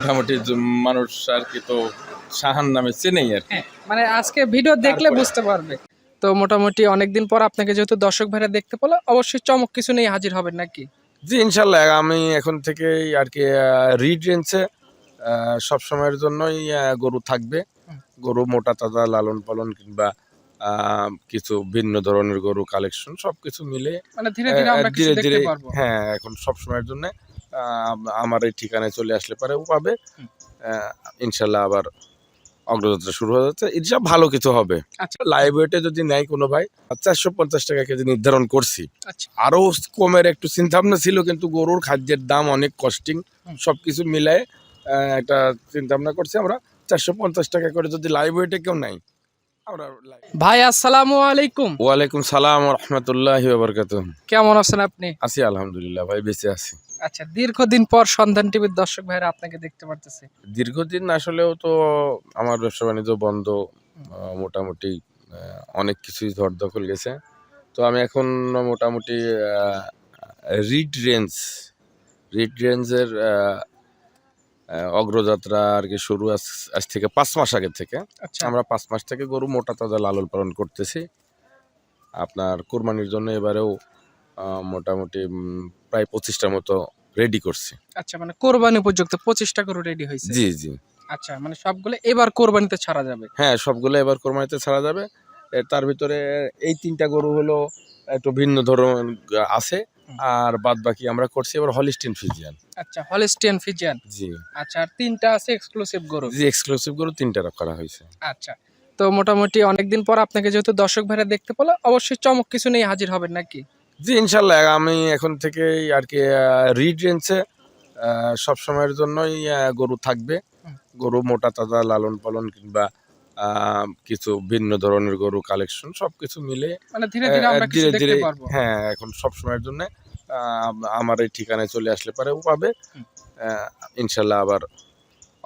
মোটামুটি মানুষ আর কি তো শাহান নামে চেনেই আর কি। হ্যাঁ মানে আজকে ভিডিও দেখলে বুঝতে পারবে। তো মোটামুটি অনেকদিন পর আপনাকে যেহেতু দর্শক ভাইরা দেখতে পেল অবশ্যই চমক কিছু নিয়ে হাজির হবেন নাকি? জি ইনশাল্লাহ আমি এখন থেকে আর কি রিড রেঞ্জে সব সময়ের জন্যই গরু থাকবে। গরু মোটা তাজা লালন পালন কিংবা আহ, কিছু ভিন্ন ধরনের গরু কালেকশন সবকিছু মিলে মানে ধীরে ধীরে আমরা কিছু ধীরে দেখতে ধীরে পারব। হ্যাঁ এখন সব সময়ের জন্য আমার এই ঠিকানায় চলে আসলে পারে ও পাবে। ইনশাল্লাহ আবার অগ্রযাত্রা শুরু হয়ে যাচ্ছে। এটা ভালো কিছু হবে। আচ্ছা। লাইভ ওয়েটে যদি নেয় কোনো ভাই চারশো পঞ্চাশ টাকা কেজি নির্ধারণ করছি। আচ্ছা। আরও কমের একটু চিন্তা ভাবনা ছিল কিন্তু গরুর খাদ্যের দাম অনেক কস্টিং হুম। সবকিছু মিলায়ে একটা চিন্তা ভাবনা করছি আমরা। চারশো পঞ্চাশ টাকা করে যদি লাইভ ওয়েটে কেউ নাই ভাই আসসালামু আলাইকুম। ওয়ালাইকুম সালাম রহমতুল্লাহ কেমন আছেন আপনি? আছি আলহামদুলিল্লাহ ভাই বেঁচে আছি। আচ্ছা দীর্ঘদিন পর সন্ধান টিভির দর্শক ভাইরা আপনাকে দেখতে পারতেছে। দীর্ঘদিন আসলেও তো আমার ব্যবসা বাণিজ্য বন্ধ মোটামুটি অনেক কিছুই ধর দখল গেছে। তো আমি এখন মোটামুটি রিড রেঞ্জ রিড রেঞ্জের অগ্রযাত্রা আর কি শুরু আজ থেকে পাঁচ মাস আগে থেকে। আচ্ছা। আমরা পাঁচ মাস থেকে গরু মোটা তাজা লালন পালন করতেছি। আপনার কোরবানির জন্য এবারেও মোটামুটি প্রায় পঁচিশটার মতো রেডি করছি। আচ্ছা মানে কোরবানি উপযুক্ত পঁচিশটা করে রেডি হয়েছে? জি জি। আচ্ছা মানে সবগুলো এবার কোরবানিতে ছাড়া যাবে? হ্যাঁ সবগুলো এবার কোরবানিতে ছাড়া যাবে। তার ভিতরে এই তিনটা গরু হলো একটু ভিন্ন ধরন আছে আর বাদ বাকি আমরা করছি এবার হলিস্টিন ফিজিয়ান আচ্ছা হলিস্টিয়ান ফিজিয়ান জি। আচ্ছা আর তিনটা আছে এক্সক্লুসিভ গরু? জি এক্সক্লুসিভ গরু তিনটা করা হয়েছে। আচ্ছা তো মোটামুটি অনেকদিন পর আপনাকে যেহেতু দর্শক ভাইরা দেখতে পেল অবশ্যই চমক কিছু নিয়ে হাজির হবেন নাকি? জি ইনশাল্লাহ। আমি এখন থেকে আর কি রিড রেঞ্জে সব সময়ের জন্যই গরু থাকবে। গরু মোটা তাজা লালন পালন কিংবা কিছু ভিন্ন ধরনের গরু কালেকশন সবকিছু মিলে মানে ধীরে ধীরে হ্যাঁ এখন সব সময়ের জন্য আমার এই ঠিকানায় চলে আসলে পারে ও পাবে। ইনশাল্লাহ আবার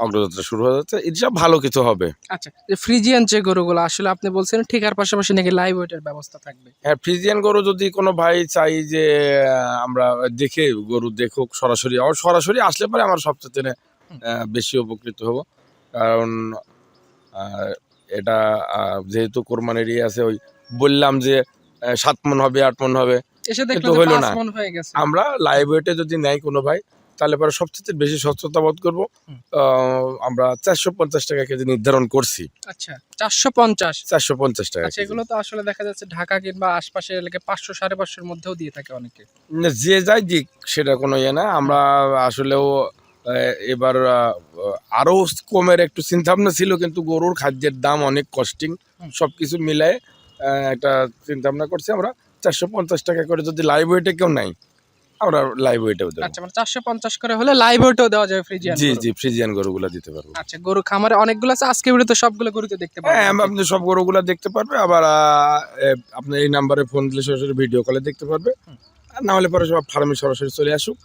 অগ্রযাত্রা শুরু হয়ে যাচ্ছে। এটা ভালো কিছু হবে। আচ্ছা ফ্রিজিয়ান যে গরুগুলো আসলে আপনি বলছেন ঠিকার পাশাপাশি নাকি লাইভ ওয়েটের ব্যবস্থা থাকবে? হ্যাঁ ফ্রিজিয়ান গরু যদি কোনো ভাই চাই যে আমরা দেখে গরু দেখুক সরাসরি আমার সরাসরি আসলে পরে আমার সবচেয়ে। বেশি উপকৃত হব। কারণ এটা যেহেতু কোরবানির ইয়ে আছে ওই বললাম যে সাত মন হবে আট মন হবে। কিন্তু হইল না। আমরা লাইভ ওয়েটে যদি নেয় কোনো ভাই তাহলে পরে সবচেয়ে বেশি সচ্ছতা বোধ করব। আমরা চারশো পঞ্চাশ টাকা কেজি নির্ধারণ করছি। আচ্ছা চারশো পঞ্চাশ? চারশো পঞ্চাশ টাকা আচ্ছা এগুলো তো আসলে দেখা যাচ্ছে ঢাকা কিংবা আশপাশে এলাকে পাঁচশো সাড়ে পাঁচশোর মধ্যেও দিয়ে থাকে অনেকে। যে যাই দিক সেটা কোনো ইয়ে না। আমরা আসলেও এবার আহ, আরও কমের একটু চিন্তা ভাবনা ছিল কিন্তু গরুর খাদ্যের দাম অনেক কস্টিং। সবকিছু মিলায়ে একটা চিন্তা ভাবনা করছি আমরা। চারশো পঞ্চাশ টাকা করে যদি লাইভ ওয়েটে কেউ নাই আমরা লাইভ ওয়েটেও দেবো। আচ্ছা মানে চারশো পঞ্চাশ করে হলে লাইভ ওয়েটেও দেওয়া যাবে ফ্রিজিয়ান জি জি ফ্রিজিয়ান গরুগুলা দিতে পারব। আচ্ছা গরু খামারে অনেকগুলো আছে আজকে ভিডিওতে সবগুলো গরুতে দেখতে হ্যাঁ আপনি সব গরুগুলা দেখতে পারবে আবার আপনার এই নাম্বারে ফোন দিলে সরাসরি ভিডিও কলে দেখতে পারবে। আর না হলে পরে সব ফার্মে সরাসরি চলে আসুক।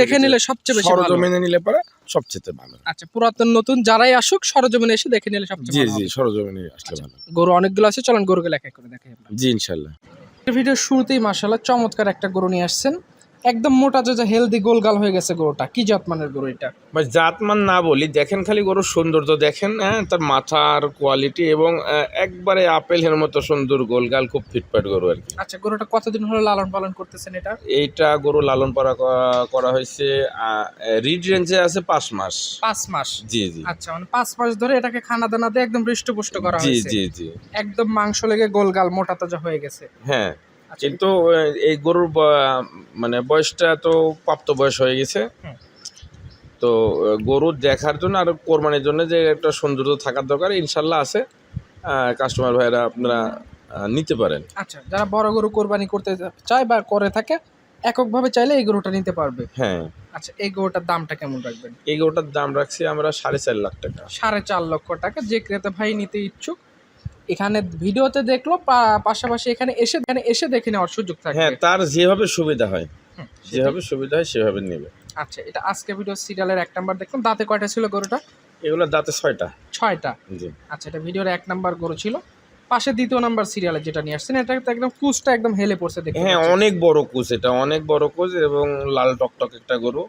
দেখে নিলে সবচেয়ে বেশি সরজমিনে নিলে পরে সবচেয়ে ভালো। আচ্ছা পুরাতন নতুন যারাই আসুক সরজমিনে এসে দেখে নিলে সবচেয়ে জি জি সরজমিনে আসলে আচ্ছা। ভালো। গরু অনেকগুলো আছে চলেন গরুকে লেখা করে দেখাই জি ইনশাল্লাহ ভিডিওর শুরুতেই মার্শাল্লাহ চমৎকার একটা গরু নিয়ে আসছেন। একদম মোটা যে হেলদি গোলগাল হয়ে গেছে গরুটা। কি জাতমানের গরু এটা? ভাই জাতমান না বলি দেখেন খালি গরুর সৌন্দর্য দেখেন হ্যাঁ তার মাথার কোয়ালিটি এবং একবারে আপেলের মতো সুন্দর গোলগাল খুব ফিটফাট গরু আর কি। আচ্ছা গরুটা কতদিন হলো লালন পালন করতেছেন এটা? এইটা গরু লালন পালন করা- হয়েছে রিড রেঞ্জে আছে পাঁচ মাস। পাঁচ মাস? জি জি। আচ্ছা মানে পাঁচ মাস ধরে এটাকে খানা দানা দিয়ে একদম হৃষ্টপুষ্ট করা হয়েছে। জি জি। জি একদম মাংস লেগে গোলগাল মোটা তাজা হয়ে গেছে। হ্যাঁ। কিন্তু এই গরুর মানে বয়সটা তো প্রাপ্ত বয়স হয়ে গেছে। তো গরু দেখার জন্য আর কোরবানির জন্য যে একটা সৌন্দর্য থাকার দরকার ইনশাল্লাহ আছে। কাস্টমার ভাইরা আপনারা নিতে পারেন। আচ্ছা যারা বড় গরু কোরবানি করতে চায় বা করে থাকে এককভাবে চাইলে এই গরুটা নিতে পারবে। হ্যাঁ। আচ্ছা এই গরুটার দামটা কেমন রাখবেন? এই গরুটার দাম রাখছি আমরা সাড়ে চার লাখ টাকা। সাড়ে চার লক্ষ টাকা যে ক্রেতা ভাই নিতে ইচ্ছুক এখানে ভিডিওতে দেখল পাশাপাশি এখানে এসে এখানে এসে দেখে নেওয়ার সুযোগ থাকে হ্যাঁ তার যেভাবে সুবিধা হয় যেভাবে সুবিধা হয় সেভাবে নেবে। আচ্ছা এটা আজকে ভিডিও সিরিয়ালের এক নাম্বার দেখলাম। দাঁতে কয়টা ছিল গরুটা? এগুলো দাঁতে ছয়টা। ছয়টা? জি। আচ্ছা এটা ভিডিওর এক নাম্বার গরু ছিল। পাশে দ্বিতীয় নাম্বার সিরিয়ালে যেটা নিয়ে আসছেন এটা তো একদম কুচটা একদম হেলে পড়ছে দেখতে হ্যাঁ অনেক বড় কোচ এটা অনেক বড় কোচ এবং লাল টকটক একটা গরু।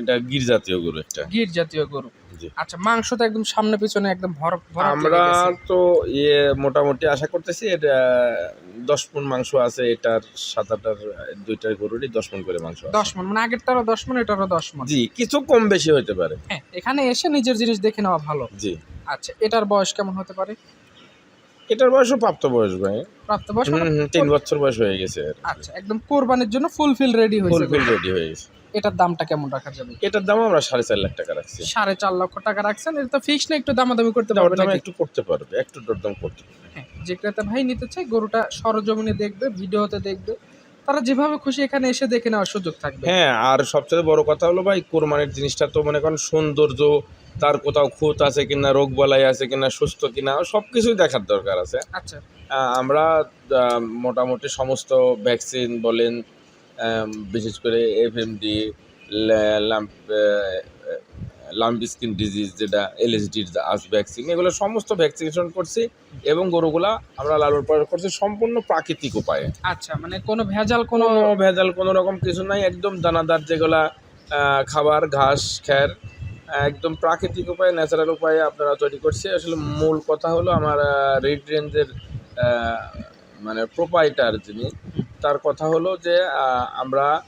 এটা গির জাতীয় গরু একটা। গির জাতীয় গরু। আচ্ছা মাংস তো একদম সামনে পিছনে একদম ভর আমরা তো ইয়ে মোটামুটি আশা করতেছি এটা দশ মন মাংস আছে এটার সাত আটার দুইটার গরুরই দশ মন করে মাংস দশ মন মানে আগেরটারও দশ মন এটারও দশ মন জি কিছু কম বেশি হতে পারে। হ্যাঁ এখানে এসে নিজের জিনিস দেখে নেওয়া ভালো। জি। আচ্ছা এটার বয়স কেমন হতে পারে? এটার বয়সও প্রাপ্ত বয়স ভাই। প্রাপ্ত বয়স মানে তিন বছর বয়স হয়ে গেছে আচ্ছা একদম কোরবানির জন্য ফুলফিল রেডি হয়েছে ফুলফিল রেডি হয়ে গেছে। এটার দামটা কেমন রাখা যাবে এটার দাম আমরা সাড়ে চার লাখ টাকা রাখছি। সাড়ে চার লক্ষ টাকা রাখছেন এটা তো ফিক্স না একটু দামাদামি করতে পারবে একটু করতে পারবে একটু দরদাম করতে পারবে। হ্যাঁ, যে ক্রেতা ভাই নিতে চাই গরুটা সরজমিনে দেখবে ভিডিওতে দেখবে তারা যেভাবে খুশি এখানে এসে দেখে নেওয়ার সুযোগ থাকবে। হ্যাঁ আর সবচেয়ে বড় কথা হলো ভাই কোরবানির জিনিসটা তো মনে করেন সৌন্দর্য তার কোথাও খুঁত আছে কিনা রোগ বালাই আছে কিনা সুস্থ কিনা সব কিছুই দেখার দরকার আছে। আচ্ছা। আমরা মোটামুটি সমস্ত ভ্যাকসিন বলেন বিশেষ করে F M FMD lump skin disease যেটা এলএসডির আস ভ্যাকসিন এগুলো সমস্ত ভ্যাকসিনেশন করছি এবং গরুগুলা আমরা লালন পালন করছি সম্পূর্ণ প্রাকৃতিক উপায়ে। আচ্ছা মানে কোনো ভেজাল কোনো কোনো ভেজাল কোনো রকম কিছু নাই একদম দানাদার যেগুলা খাবার ঘাস খ্যার একদম প্রাকৃতিক উপায়ে ন্যাচারাল উপায়ে আপনারা তৈরি করছে। আসলে মূল কথা হলো আমার রেড রেঞ্জের মানে প্রোপাইটার যিনি তার কথা হলো যে আমরা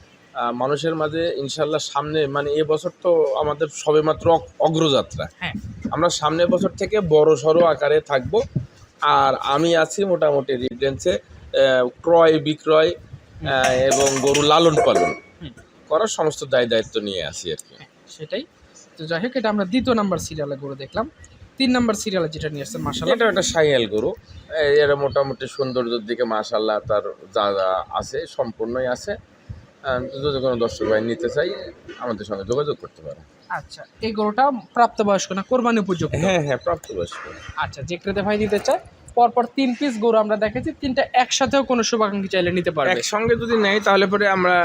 মানুষের মাঝে ইনশাল্লাহ সামনে মানে এ বছর তো আমাদের সবেমাত্র অগ- অগ্রযাত্রা। হ্যাঁ। আমরা সামনের বছর থেকে বড় সড়ো আকারে থাকব। আর আমি আছি মোটামুটি রিডেন্সে ক্রয় বিক্রয় এবং গরু লালন পালন করার সমস্ত দায় দায়িত্ব নিয়ে আসি আর কি। সেটাই। তো যাই হোক এটা আমরা দ্বিতীয় নাম্বার সিরিয়ালে গরু দেখলাম। তিন নম্বর সিরিয়াল যেটা নিয়ে আসছে মাসাল্লাহ এটা একটা সাইয়াল গরু। এটা মোটামুটি সৌন্দর্যের দিকে মাসাল্লাহ তার যা যা আছে সম্পূর্ণই আছে। যদি কোনো দর্শক ভাই নিতে চাই আমাদের সঙ্গে যোগাযোগ করতে পারে। আচ্ছা এই গরুটা প্রাপ্তবয়স্ক না কোরবানি উপযোগী? হ্যাঁ হ্যাঁ প্রাপ্তবয়স্ক। আচ্ছা যে ক্রেতা ভাই নিতে চায় পরপর তিন পিস গরু আমরা দেখেছি তিনটা একসাথেও কোনো শুভাকাঙ্ক্ষী চাইলে নিতে পারবে। একসঙ্গে যদি নেই তাহলে পরে আমরা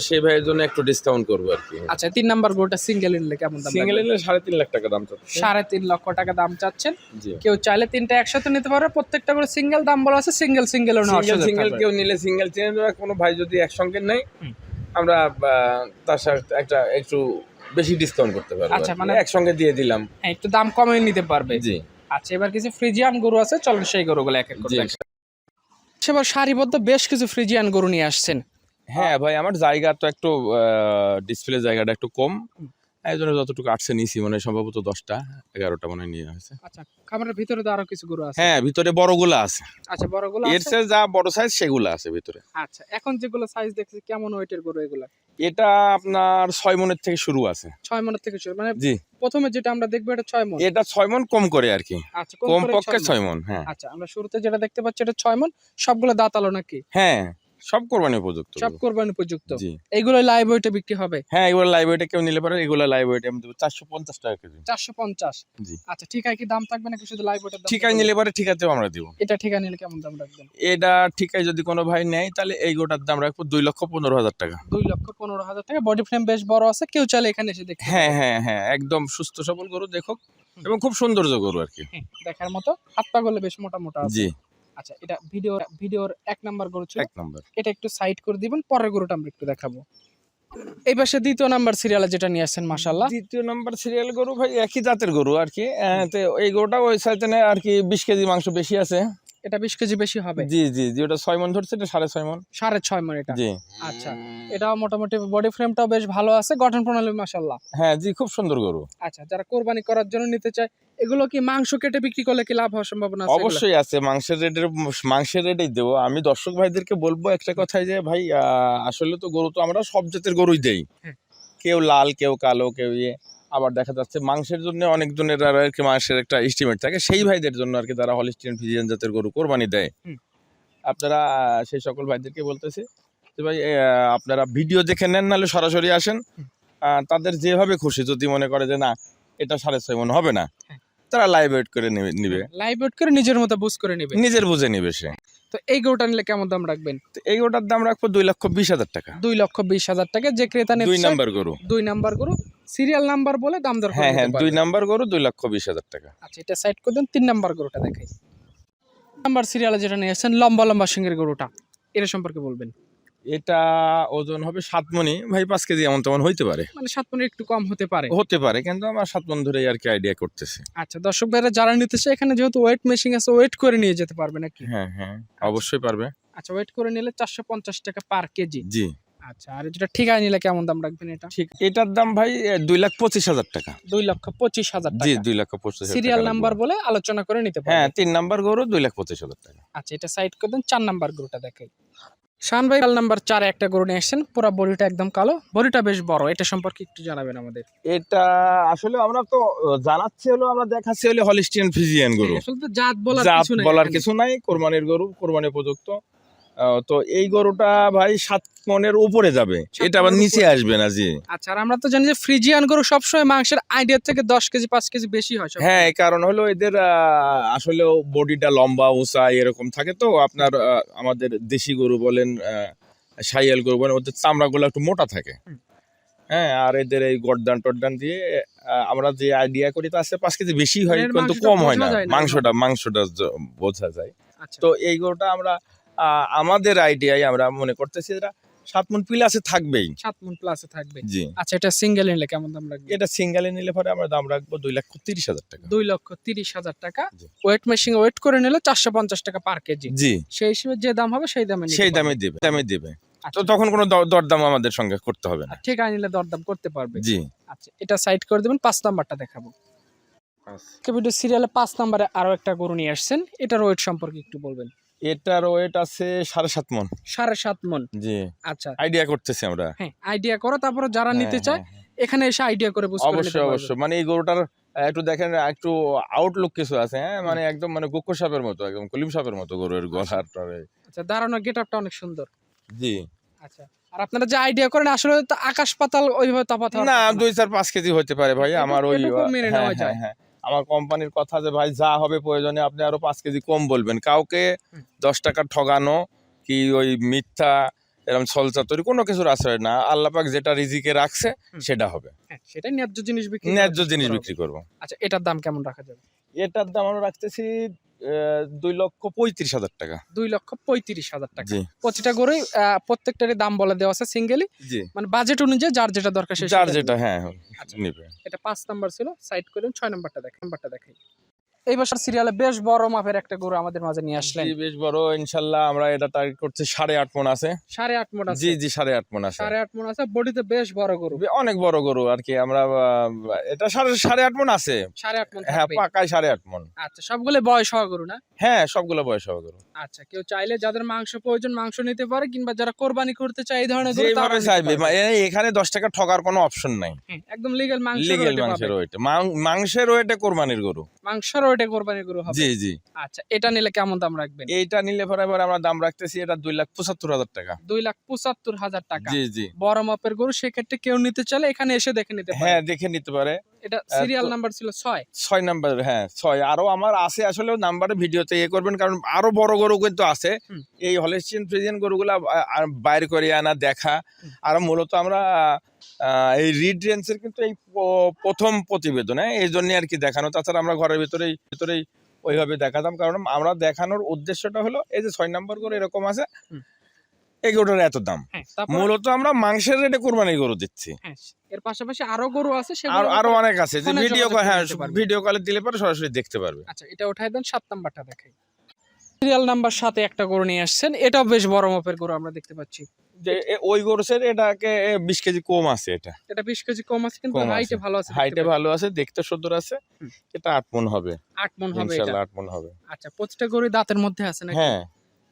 সেই ভাইয়ের জন্য একটু ডিসকাউন্ট করব আর কি। আচ্ছা তিন নাম্বার গরুটা সিঙ্গেল নিলে কেমন দাম সিঙ্গেল? নিলে সাড়ে তিন লাখ টাকা দাম চাচ্ছে। সাড়ে তিন লক্ষ টাকা দাম চাচ্ছেন। কেউ চাইলে তিনটা একসাথে নিতে পারবে প্রত্যেকটা করে সিঙ্গেল দাম বলা আছে সিঙ্গেল সিঙ্গেল সিঙ্গেল সিঙ্গেল কেউ নিলে সিঙ্গেল নেবে কোনো ভাই যদি একসঙ্গে হুম। আমরা তার সাথে একটা একটু বেশি ডিসকাউন্ট করতে পারব আচ্ছা, মানে- একসঙ্গে দিয়ে দিলাম। হ্যাঁ একটু দাম কমে নিতে পারবে। জি। আচ্ছা এবার কিছু ফ্রিজিয়ান গরু আছে চলেন সেই গরুগুলো এক এক করে। সেবার সারিবদ্ধ বেশ কিছু ফ্রিজিয়ান গরু নিয়ে আসছেন। হ্যাঁ ভাই আমার জায়গা তো একটু ডিসপ্লে জায়গাটা একটু কম। এই জন্য যতটুকু আটশে নিয়েছি মানে সম্ভবত দশটা এগারোটা মনে নিয়ে হয়েছে। আচ্ছা খামারের ভিতরে তো আরও কিছু গরু আছে? হ্যাঁ ভিতরে বড়গুলো আছে। আচ্ছা বড়গুলো এর চেয়ে যা বড় সাইজ সেগুলো আছে ভিতরে। আচ্ছা এখন যেগুলো সাইজ দেখছি কেমন ওয়েটের গরু এগুলা? এটা আপনার ছয় মনের থেকে শুরু আছে। ছয় মনের থেকে শুরু মানে জি। প্রথমে যেটা আমরা দেখব এটা ছয় মন? এটা ছয় মন কম করে আর কি। আচ্ছা কম পক্ষে ছয় মন। হ্যাঁ। আচ্ছা আমরা শুরুতে যেটা দেখতে পাচ্ছি এটা ছয় মন সবগুলো দাঁতালো নাকি? হ্যাঁ। সব কোরবানি উপযুক্ত সব কোরবানি উপযুক্ত। জি। এইগুলো লাইভ ওয়েটে বিক্রি হবে? হ্যাঁ এগুলো লাইভ ওয়েটে কেউ নিলে পারে এগুলো লাইভ ওয়েটে আমি দেবো চারশো পঞ্চাশ টাকা কেজি। চারশো পঞ্চাশ? জি। আচ্ছা ঠিক আছে কি দাম থাকবে নাকি শুধু লাইভ ওয়েটের দাম ঠিকায় নিলে পারে ঠিকাতেও আমরা দিব। এটা ঠিকা নিলে কেমন দাম রাখবেন? এটা ঠিকায় যদি কোনো ভাই নেয় তাহলে এই গোটার দাম রাখব দুই লক্ষ পনেরো হাজার টাকা। দুই লক্ষ পনেরো হাজার টাকা। বডি ফ্রেম বেশ বড় আছে কেউ চাইলে এখানে এসে হ্যাঁ হ্যাঁ হ্যাঁ একদম সুস্থ সবল গরু দেখো এবং খুব সৌন্দর্য গরু আর কি। হ্যাঁ, দেখার মতো হাত পা গুলো বেশ মোটা মোটা আছে। জি। আচ্ছা এটা ভিডিওর ভিডিওর এক নাম্বার গরু ছিল। এক নাম্বার। এটা একটু সাইড করে দিবেন পরের গরুটা আমরা একটু দেখাবো। এই পাশে দ্বিতীয় নাম্বার সিরিয়ালে যেটা নিয়ে আসছেন মাশাল্লাহ দ্বিতীয় নাম্বার সিরিয়াল গরু ভাই একই জাতের গরু আর কি। আহ, তো এই গরুটা ওই সাইজে আর কি বিশ কেজি মাংস বেশি আছে। এটা বিশ কেজি বেশি হবে। জি জি জি ওটা ছয় মন ধরছে এটা সাড়ে ছয় মন সাড়ে ছয় মন এটা। জি। আচ্ছা এটাও মোটামুটি বডি ফ্রেমটাও বেশ ভালো আছে গঠন প্রণালী মাশাল্লাহ হ্যাঁ জি খুব সুন্দর গরু। আচ্ছা যারা কোরবানি করার জন্য নিতে চায় এগুলো কি মাংস কেটে বিক্রি করলে কি লাভ হওয়ার সম্ভাবনা আছে অবশ্যই আছে মাংসের রেটের মাংসের রেটেই দেবো। আমি দর্শক ভাইদেরকে বলব একটা কথাই যে ভাই আসলে তো গরু তো আমরা সব জাতের গরুই দেই। হ্যাঁ। কেউ লাল কেউ কালো কেউ ইয়ে। আবার দেখা যাচ্ছে মাংসের জন্য অনেকজনের আর আর কি মাংসের একটা এস্টিমেট থাকে। সেই ভাইদের জন্য আর কি যারা হলিস্টিয়ান ফিজিয়ান জাতের গরু কোরবানি দেয়। আপনারা সেই সকল ভাইদেরকে বলতেছি যে ভাই আপনারা ভিডিও দেখে নেন নাহলে সরাসরি আসেন। তাদের যেভাবে খুশি যদি মনে করে যে না এটা সাড়ে ছয় মনে হবে না হ্যাঁ। তারা লাইভ ওয়েট করে নেবে- নিবে। লাইভ ওয়েট করে নিজের মতো বুঝ করে নেবে। নিজের বুঝে নিবে সে। তো এই গরুটা নিলে কেমন দাম রাখবেন? এই গোটার দাম রাখব দুই লক্ষ বিশ হাজার টাকা। দুই লক্ষ বিশ হাজার টাকা যে ক্রেতা নিতে দুই নাম্বার গরু। দুই নাম্বার গরু। সিরিয়াল নাম্বার বলে দাম দর হ্যাঁ হ্যাঁ দুই নাম্বার গরু দুই লক্ষ বিশ হাজার টাকা। আচ্ছা এটা সাইড করে দেন তিন নাম্বার গরুটা দেখাই। নাম্বার সিরিয়ালে যেটা নিয়ে আসছেন লম্বা লম্বা সিংহের গরুটা এটা সম্পর্কে বলবেন। এটা ওজন হবে সাত মনি ভাই পাঁচ কেজি এমন তেমন হইতে পারে। মানে সাত পনেরো একটু কম হতে পারে। হতে পারে কিন্তু আমার সাত মন ধরে আর কি আইডিয়া করতেছে। আচ্ছা দর্শক ভাইরা যারা নিতে চায় এখানে যেহেতু ওয়েট মেশিন আছে ওয়েট করে নিয়ে যেতে পারবে নাকি? হ্যাঁ হ্যাঁ অবশ্যই পারবে। আচ্ছা ওয়েট করে নিলে চারশো পঞ্চাশ টাকা পার কেজি। জি। আচ্ছা আর যেটা ঠিকায় নিলে কেমন দাম রাখবেন এটা? ঠিক এটার দাম ভাই দুই লাখ পঁচিশ হাজার টাকা। দুই লক্ষ পঁচিশ হাজার জি দুই লক্ষ পঁচিশ সিরিয়াল নাম্বার বলে আলোচনা করে নিতে হ্যাঁ তিন নাম্বার গরু দুই লাখ পঁচিশ হাজার টাকা। আচ্ছা এটা সাইড করে দেন চার নাম্বার গরুটা দেখাই শান ভাই নাম্বার চারে একটা গরু নিয়ে আসছেন পুরো বডিটা একদম কালো। বডিটা বেশ বড় এটা সম্পর্কে একটু জানাবেন আমাদের। এটা আসলে আমরা তো জানাচ্ছি হলো আমরা দেখাচ্ছি হলো হলিস্টিয়ান ফিজিয়ান গরু। আসলে তো জাত বলার কিছু নেই বলার কিছু নাই কোরবানির গরু কোরবানি উপযুক্ত। আহ, তো এই গরুটা ভাই সাত মনের উপরে যাবে। এটা আবার নিচে আসবে না জি। আচ্ছা আর আমরা তো জানি যে ফ্রিজিয়ান গরু সবসময় মাংসের আইডিয়া থেকে দশ কেজি পাঁচ কেজি বেশি হয় হ্যাঁ কারণ হলো এদের আসলে বডিটা লম্বা উঁচা এরকম থাকে তো। আপনার আমাদের দেশি গরু বলেন সাইয়াল গরু বলেন ওদের চামড়াগুলো একটু মোটা থাকে। হ্যাঁ আর এদের এই গরদান টরদান দিয়ে আমরা যে আইডিয়া করি তা আছে পাঁচ কেজি বেশি হয় কিন্তু কম হয় না। মাংসটা মাংসটা বোঝা যায়। আচ্ছা। তো এই গরুটা আমরা আমাদের আইডিয়ায় আমরা মনে করতেছি এটা সাত মন প্লাসে থাকবেই। সাত মন প্লাসে থাকবে। জি। আচ্ছা এটা সিঙ্গেল নিলে কেমন দাম রাখবে? এটা সিঙ্গেল নিলে পরে আমরা দাম রাখব দুই লাখ তিরিশ হাজার টাকা। দুই লক্ষ তিরিশ হাজার টাকা। ওয়েট মেশিন ওয়েট করে নিলে চারশো পঞ্চাশ টাকা পার কেজি জি। সেই হিসেবে যে দাম হবে সেই দামে সেই দামে দিবে দামে দিবে। তো আচ্ছা, তখন কোনো দর- দরদাম আমাদের সঙ্গে করতে হবে না। ঠিকায় নিলে দরদাম করতে পারবে। জি। আচ্ছা এটা সাইড করে দেবেন পাঁচ নাম্বারটা দেখাবো। ভিডিও সিরিয়ালে পাঁচ নাম্বারে আরও একটা গরু নিয়ে আসছেন। এটার ওয়েট সম্পর্কে একটু বলবেন। এটার ওয়েট আছে সাড়ে সাত মন। সাড়ে সাত মন। জি। আচ্ছা। আইডিয়া করতেছি আমরা। হ্যাঁ আইডিয়া করো তারপরে যারা নিতে হ্যাঁ, চায় হ্যাঁ, এখানে এসে আইডিয়া করে বুঝতে হ্যাঁ। অবশ্যই অবশ্যই। মানে এই গরুটার একটু দেখেন একটু আউটলুক কিছু আছে হ্যাঁ? মানে একদম মানে গোক্ষ সাপের মতো একদম কলিম সাপের মতো গরুর গলার টরে। আচ্ছা দাঁড়ানোর গেট আপটা অনেক সুন্দর। জি। আচ্ছা আর আপনারা যে আইডিয়া করেন আসলে তো আকাশ পাতাল ওইভাবে তফাৎ না দুই চার পাঁচ কেজি হতে পারে ভাই আমার ওই মেনে হ্যাঁ, নেওয়া হ্যাঁ, যায়। হ্যাঁ। আমার কোম্পানির কথা যে ভাই যা হবে প্রয়োজনে আপনি আরও পাঁচ কেজি কম বলবেন। কাউকে দশ টাকা ঠগানো কি ওই মিথ্যা এরকম ছলচা তৈরি কোনো কিছুর আশ্রয় না। আল্লাপাক যেটা রিজিকে রাখছে সেটা হবে। হ্যাঁ, সেটাই ন্যায্য জিনিস বিক্রি ন্যায্য জিনিস বিক্রি করব। আচ্ছা এটার দাম কেমন রাখা যাবে? এটার দাম আমরা রাখতেছি দুই লক্ষ পঁয়ত্রিশ হাজার টাকা। দুই লক্ষ পঁয়ত্রিশ হাজার টাকা। প্রতিটা গরুই প্রত্যেকটারই দাম বলে দেওয়া আছে সিঙ্গেলি মানে বাজেট অনুযায়ী যার যেটা দরকার সে যার যেটা হ্যাঁ আচ্ছা। এটা পাঁচ নাম্বার ছিল সাইড করে ছয় নাম্বারটা দেখ নাম্বারটা দেখাই এই বছর সিরিয়ালে বেশ বড় মাপের একটা গরু আমাদের মাঝে নিয়ে আসলেন। বেশ বড় ইনশাল্লাহ আমরা এটা টার্গেট করছি সাড়ে আট মন আছে। সাড়ে আট মন জি জি সাড়ে আট মন আছে। সাড়ে আট মন আছে বডিতে বেশ বড় গরু। অনেক বড় গরু আর কি আমরা এটা সাড়ে সাড়ে আট মন আছে। সাড়ে আট মন হ্যাঁ পাকায় সাড়ে আট মন। আচ্ছা সবগুলো বয়স হওয়া গরু না? হ্যাঁ সবগুলো বয়স হবে গরু। আচ্ছা কেউ চাইলে যাদের মাংস প্রয়োজন মাংস নিতে পারে কিংবা যারা কোরবানি করতে চায় এই ধরনের গরু তারা চাইবে। এখানে দশ টাকা ঠকার কোনো অপশন নাই। একদম লিগেল মাংস লিগেল মাংসের ওয়েটে মাংসের ওয়েটে কোরবানির গরু। মাংসের ওইটা কোরবানি গরু হবে। জি জি। আচ্ছা এটা নিলে কেমন দাম রাখবেন? এইটা নিলে পরে এবার আমরা দাম রাখতেছি এটা দুই লাখ পঁচাত্তর হাজার টাকা। দুই লাখ পঁচাত্তর হাজার টাকা। জি জি। বড় মাপের গরু সেক্ষেত্রে কেউ নিতে চলে এখানে এসে দেখে নিতে হ্যাঁ দেখে নিতে পারে। এটা সিরিয়াল নাম্বার ছিল ছয়। ছয় নাম্বার হ্যাঁ ছয়। আরও আমার আছে আসলে নাম্বারে ভিডিওতে ইয়ে করবেন কারণ আরও বড় গরু কিন্তু আছে। এই হলেস্টিয়ান ফ্রিজিয়ান গরুগুলা বাইর করে আনা দেখা। আর মূলত আমরা এই রিড রেঞ্জের কিন্তু এই প্রথম প্রতিবেদন হ্যাঁ এই জন্য আর কি দেখানো। তাছাড়া আমরা ঘরের ভিতরেই ভিতরেই ওইভাবে দেখাতাম কারণ আমরা দেখানোর উদ্দেশ্যটা হলো এই যে ছয় নাম্বার করে এরকম আছে। এই গরুটার এত দাম। হ্যাঁ মূলত আমরা মাংসের রেটে গরু দিচ্ছি। হ্যাঁ, এর পাশাপাশি আরও গরু আছে সেগুলো আর আরও অনেক আছে যে ভিডিও যোগাযোগ হ্যাঁ ভিডিও কলে দিলে পরে সরাসরি দেখতে পারবে। আচ্ছা এটা উঠাই দেন সাত নাম্বারটা দেখাই। সিরিয়াল নাম্বার সাথে একটা গরু নিয়ে আসছেন এটাও বেশ বড় মাপের গরু আমরা দেখতে পাচ্ছি। যে ওই গরুসের এটাকে বিশ কেজি কম আছে এটা। এটা বিশ কেজি কম আছে কিন্তু হাইটে ভালো আছে হাইটে ভালো আছে দেখতে সুন্দর আছে। এটা আট মন হবে। আট মন হবে এটা। ইনশাল্লাহ আট মন হবে। আচ্ছা প্রতিটা গরু দাঁতের মধ্যে আছে নাকি? হ্যাঁ।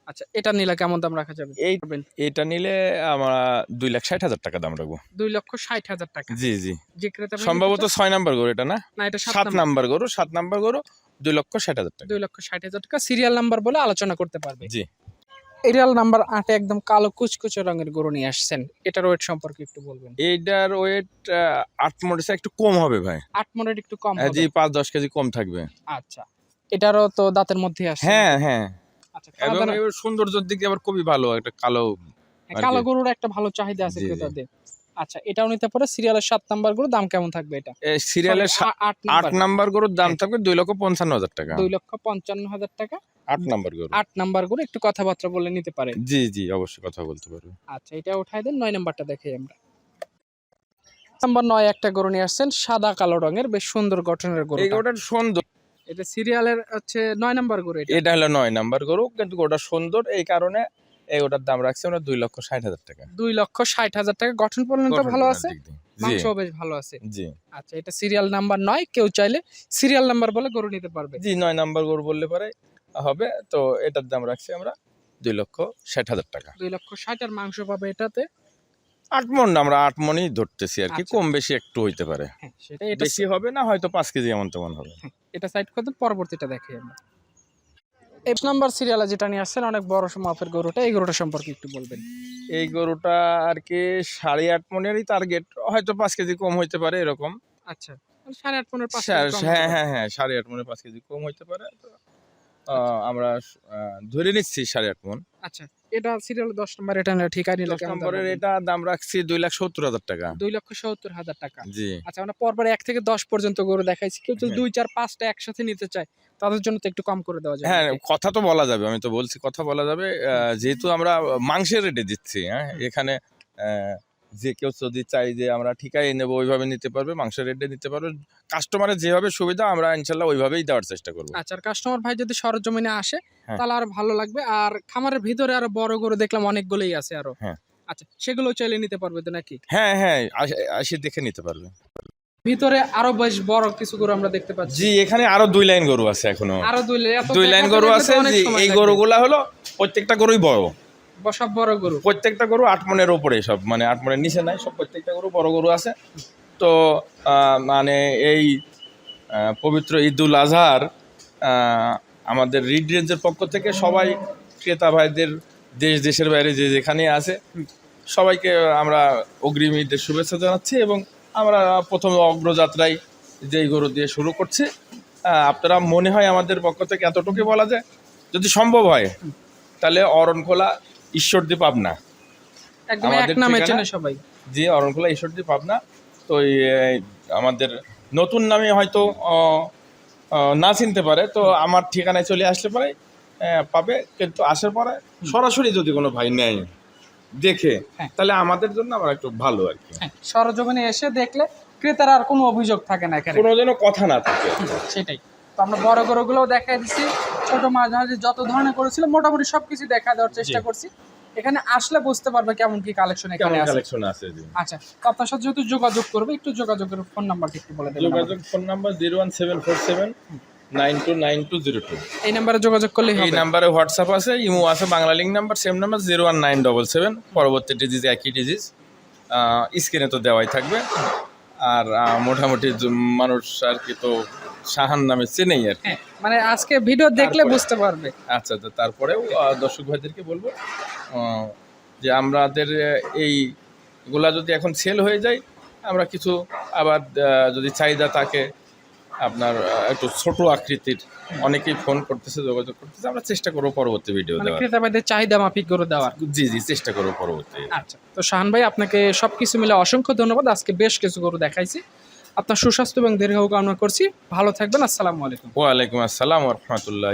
আচ্ছা এটা নিলে কেমন দাম রাখা যাবে? এই এটা নিলে আমরা দুই লাখ ষাট হাজার টাকা দাম রাখব। দুই লক্ষ ষাট হাজার টাকা। জি জি। যে ক্রেতা ভাই সম্ভবত ছয় নাম্বার গরু এটা না? না এটা সাত সাত নাম্বার। নাম্বার গরু সাত নাম্বার গরু দুই লক্ষ ষাট হাজার টাকা। দুই লক্ষ ষাট হাজার টাকা সিরিয়াল নাম্বার বলে আলোচনা করতে পারবে। জি। এরিয়াল নাম্বার আটে একদম কালো কুচকুচে রঙের গরু নিয়ে আসছেন। এটার ওয়েট সম্পর্কে একটু বলবেন। এইটার ওয়েট আট মনে একটু কম হবে ভাই। আট মনের একটু কম হ্যাঁ, জি পাঁচ দশ কেজি কম থাকবে। আচ্ছা। এটারও তো দাঁতের মধ্যে আছে হ্যাঁ হ্যাঁ। এবং এবার সৌন্দর্যের দিক আবার খুবই ভালো একটা কালো হ্যাঁ, কালো গরুর একটা ভালো চাহিদা আছে। ক্রেতাদের। আচ্ছা এটাও নিতে পারে সিরিয়ালের সাত নাম্বার গরু দাম কেমন থাকবে এটা? সিরিয়ালের আট নাম্বার। গরুর দাম হ্যাঁ। থাকবে দুই লক্ষ পঞ্চান্ন হাজার টাকা। দুই লক্ষ পঞ্চান্ন হাজার টাকা। আট নাম্বার গরু। আট নাম্বার গরু একটু কথাবার্তা বলে নিতে পারে জি জি অবশ্যই কথা বলতে পারবে। আচ্ছা এটা উঠাই দেন নয় নাম্বারটা দেখি আমরা। নাম্বার নয় একটা গরু নিয়ে আসছেন সাদা কালো রঙের বেশ সুন্দর গঠনের গরু এই সুন্দর এটা সিরিয়ালের হচ্ছে নয় নাম্বার গরু এটা। হলো নয় নাম্বার গরু কিন্তু গরুটা সুন্দর। এই কারণে এই ওটার দাম রাখছে আমরা দুই লক্ষ ষাট হাজার টাকা। দুই লক্ষ ষাট হাজার টাকা। গঠন পর্যন্ত ভালো আছে মাংস বেশ ভালো আছে। জি। আচ্ছা এটা সিরিয়াল নাম্বার নয়। কেউ চাইলে সিরিয়াল নাম্বার বলে গরু নিতে পারবে। জি নয় নাম্বার গরু বললে পারে হবে। তো এটার দাম রাখছি আমরা দুই লক্ষ ষাট হাজার টাকা। দুই লক্ষ ষাট আর মাংস পাবে এটাতে আট মন আমরা আট মনই ধরতেছি আর কি আচ্ছা। কম বেশি একটু হইতে পারে। হ্যাঁ সেটা এটা বেশি হবে না হয়তো পাঁচ কেজি এমন তেমন হবে। এটা সাইড করে পরবর্তীটা দেখি আমরা। এক নাম্বার সিরিয়ালে যেটা নিয়ে আসছেন অনেক বড় মাপের গরুটা এই গরুটা সম্পর্কে একটু বলবেন। এই গরুটা আর কি সাড়ে আট মনেরই টার্গেট হয়তো পাঁচ কেজি কম হইতে পারে এরকম। আচ্ছা সাড়ে আট পাঁচ কম হ্যাঁ হ্যাঁ হ্যাঁ সাড়ে আট মনে পাঁচ কেজি কম হইতে পারে। আমরা ধরে নিচ্ছি সাড়ে আট মন। আচ্ছা এটা সিরিয়াল দশ নম্বর এটা ঠিক আছে দশ নম্বরের এটা দাম রাখছি দুই লাখ সত্তর হাজার টাকা। দুই লক্ষ সত্তর হাজার টাকা। জি। আচ্ছা আমরা পরপর এক থেকে দশ পর্যন্ত গরু দেখাইছি। কেউ যদি হ্যাঁ। দুই চার পাঁচটা একসাথে নিতে চায় তাদের জন্য তো একটু কম করে দেওয়া যায় হ্যাঁ কথা তো বলা যাবে আমি তো বলছি কথা বলা যাবে। যেহেতু আমরা মাংসের রেটে দিচ্ছি হ্যাঁ এখানে আহ, যে কেউ যদি চাই যে আমরা ঠিকাই নেব ওইভাবে নিতে পারবে মাংসের রেটে নিতে পারবে। কাস্টমারের যেভাবে সুবিধা আমরা ইনশাল্লাহ ওইভাবেই দেওয়ার চেষ্টা করব। আচ্ছা আর কাস্টমার ভাই যদি সরজমিনে আসে হ্যাঁ। তাহলে আর ভালো লাগবে। আর খামারের ভিতরে আরও বড় গরু দেখলাম অনেকগুলোই আছে আরও। হ্যাঁ। আচ্ছা সেগুলো চাইলে নিতে পারবে তো নাকি? হ্যাঁ হ্যাঁ আসে- দেখে নিতে পারবে। ভিতরে আরও বেশ বড় কিছু গরু আমরা দেখতে পাচ্ছি। জি এখানে আরও দুই লাইন গরু আছে এখনও। আরও দুই লাইন দুই লাইন গরু আছে এই। গরুগুলা হলো প্রত্যেকটা গরুই বড়। সব বড় গরু? প্রত্যেকটা গরু আট মনের ওপরে সব মানে আট মনের নিচে নাই, সব প্রত্যেকটা গরু বড় গরু আছে। তো মানে এই পবিত্র ঈদুল আজহার আমাদের রিড রেঞ্জের পক্ষ থেকে সবাই, ক্রেতা ভাইদের, দেশ, দেশের বাইরে যে যেখানে আছে, সবাইকে আমরা অগ্রিম ঈদের শুভেচ্ছা জানাচ্ছি এবং আমরা প্রথম অগ্রযাত্রায় যেই গরু দিয়ে শুরু করছি আপনারা মনে হয় আমাদের পক্ষ থেকে এতটুকু বলা যায়। যদি সম্ভব হয়, তাহলে অরণখোলা ঈশ্বরদী পাবনা। আমাদের নামে ঠিকানা? চেনে সবাই। যে অরণখোলা ঈশ্বরদী পাবনা। তো আমাদের নতুন নামে হয়তো না চিনতে পারে তো আমার ঠিকানায় চলে আসলে পরে পাবে। কিন্তু আসার পরে সরাসরি যদি কোনো ভাই নেয় দেখে হ্যাঁ। তাহলে আমাদের জন্য আমার একটু ভালো আর কি। হ্যাঁ সরজমিনে এসে দেখলে ক্রেতার আর কোনো অভিযোগ থাকে না কোনো যেন কথা না থাকে। সেটাই। তো আমরা বড় গরুগুলোও দেখাই দিচ্ছি। ছোট মাঝামাঝি যত ধরনের করেছিল মোটামুটি সবকিছু দেখা দেওয়ার চেষ্টা করছি। এখানে আসলে বুঝতে পারবে কেমন কি কালেকশন এখানে আছে। কালেকশন আছে জি। আচ্ছা আপনার সাথে যেহেতু যোগাযোগ করবে একটু যোগাযোগের ফোন নাম্বারটা একটু বলে দেবেন যোগাযোগ phone number zero one seven four seven nine two nine two zero two আমাদের। এই নাম্বারে যোগাযোগ করলেই এই নাম্বারে হোয়াটসঅ্যাপ আছে ইমো আছে Bangla link number same number zero one nine double seven পরবর্তী ডিজিজ একই ডিজিজ স্ক্রিনে তো দেওয়াই থাকবে। আর মোটামুটি মানুষ আর কি তো শাহান নামে চেনেই আর কি। হ্যাঁ মানে আজকে ভিডিও দেখলে বুঝতে পারবে। আচ্ছা তো তারপরেও দর্শক ভাইদেরকে বলব যে আমাদের এইগুলা যদি এখন সেল হয়ে যায় আমরা কিছু আবার যদি চাহিদা থাকে আপনার একটু ছোট আকৃতির অনেকেই ফোন করতেছে যোগাযোগ করতেছে আমরা চেষ্টা করব পরবর্তী ভিডিও মানে দেওয়ার। ক্রেতা চাহিদা মাফিক করে দেওয়ার। জি জি চেষ্টা করব পরবর্তী। আচ্ছা তো শাহান ভাই আপনাকে সবকিছু মিলে অসংখ্য ধন্যবাদ। আজকে বেশ কিছু গরু দেখাইছি। আপনার সুস্বাস্থ্য এবং দীর্ঘ কামনা করছি। ভালো থাকবেন আসসালামু আলাইকুম। ওয়ালাইকুম আসসালাম রহমতুল্লাহ